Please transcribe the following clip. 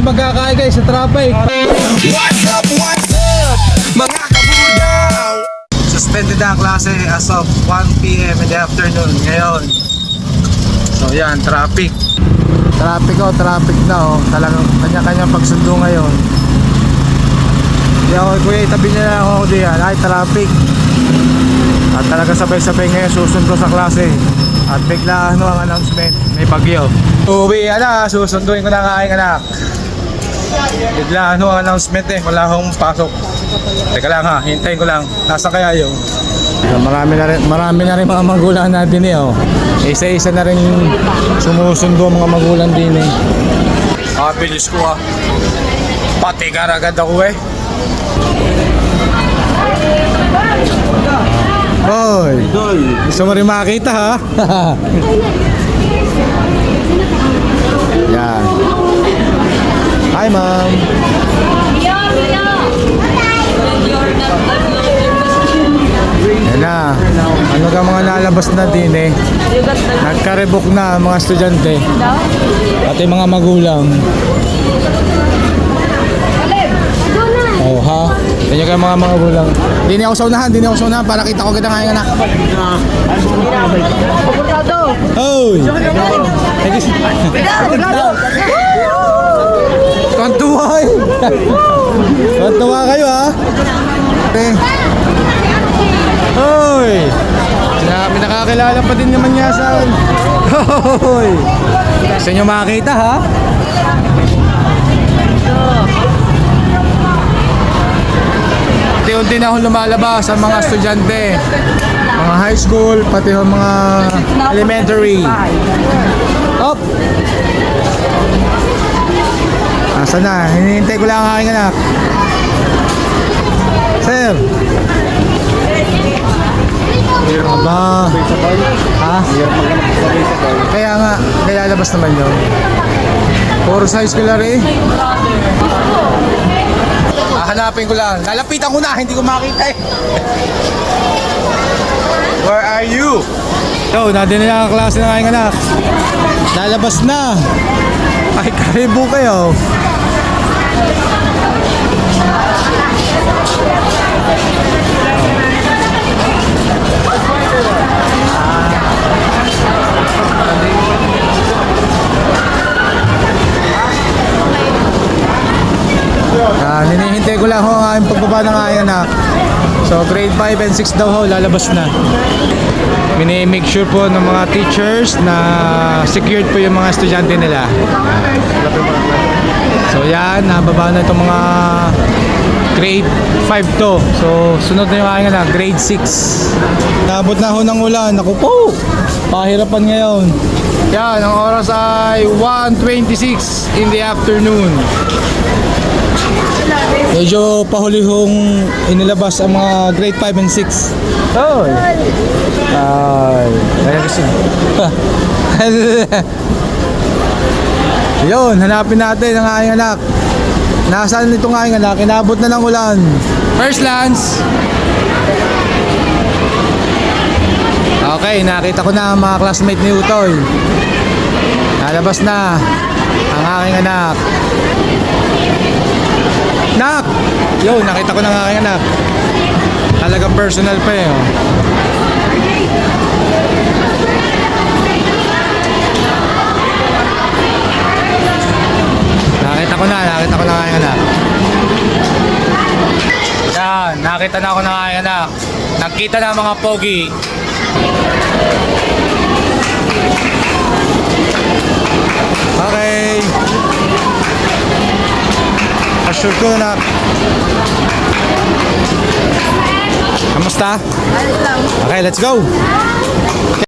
Hindi magkakaya guys sa traffic. What's up, what's up, mga kabudaw? Suspended ang klase as of 1pm in the afternoon ngayon. So yan, traffic. Traffic oh, traffic na oh. Talagang kanya-kanya pagsundo ngayon. Hindi ako, kuya, itabi niya lang ako diyan. Ay, traffic. At talaga sabay-sabay ngayon susundo sa klase. At bigla ano ang announcement, may bagyo. Uwi na, susunduin ko na ang aking anak. Bigla ano ang announcement eh, wala akong pasok. Teka lang ha, hintayin ko lang. Nasa kaya yun? Marami na rin, marami na rin mga magulang natin eh oh. Isa-isa na rin sumusundo mga magulang din eh. Ah, bilis ko ah. Pati karagad ako eh. Hoy! Gusto mo rin makita ha? Yan. Hi ma'am. Yan na. Ano ka mga nalabas na din eh. Nagkarebook na mga estudyante. Pati mga magulang. Oh ha? Ganyan ka mga mga magulang. Hindi niya ako sa unahan, hindi niya ako sa unahan para kita ko kita nga yung anak. Oy! Kantuwa eh. Kantuwa kayo ha. Eh. Hoy! May nakakilala pa din naman niya sa... Hoy! Gusto nyo makita ha? Unti-unti na akong lumalabas sa mga estudyante. Mga high school, pati yung mga elementary. Up! Asa na? Hinihintay ko lang ang aking anak. Sir! Aba. Ha? Kaya nga, nilalabas naman yun. Puro high school na rin. Hahanapin ko lang. Lalapitan ko na, hindi ko makita eh. Where are you? Yo, natin na ang klase ng aking anak. Lalabas na. Ay, karibo kayo. Ah, hinihintay ko lang ho ang aking pagbaba ng aking anak. So grade 5 and 6 daw ho, lalabas na. Mini-make sure po ng mga teachers na secured po yung mga estudyante nila. So yan, nababa na itong mga grade 5 to. So sunod na yung aking anak, grade 6. Nabot na ho ng ulan. Ako po, pahirapan ngayon. Yan, ang oras ay 1.26 in the afternoon. Medyo pahulihong inilabas ang mga grade 5 and 6. Oh. Ay. Ay, gusto. Yun, hanapin natin ang aking anak. Nasaan itong aking anak? Inabot na ng ulan. First Lance. Okay, nakita ko na ang mga classmate ni Utoy. Nalabas na ang aking anak. Nak! Yo, nakita ko na nga aking anak. Talagang personal pa eh. Oh. Nakita na ako ng aking anak. Nakita na ang mga pogi. Okay. Assure ko na. Kamusta? Okay, let's go.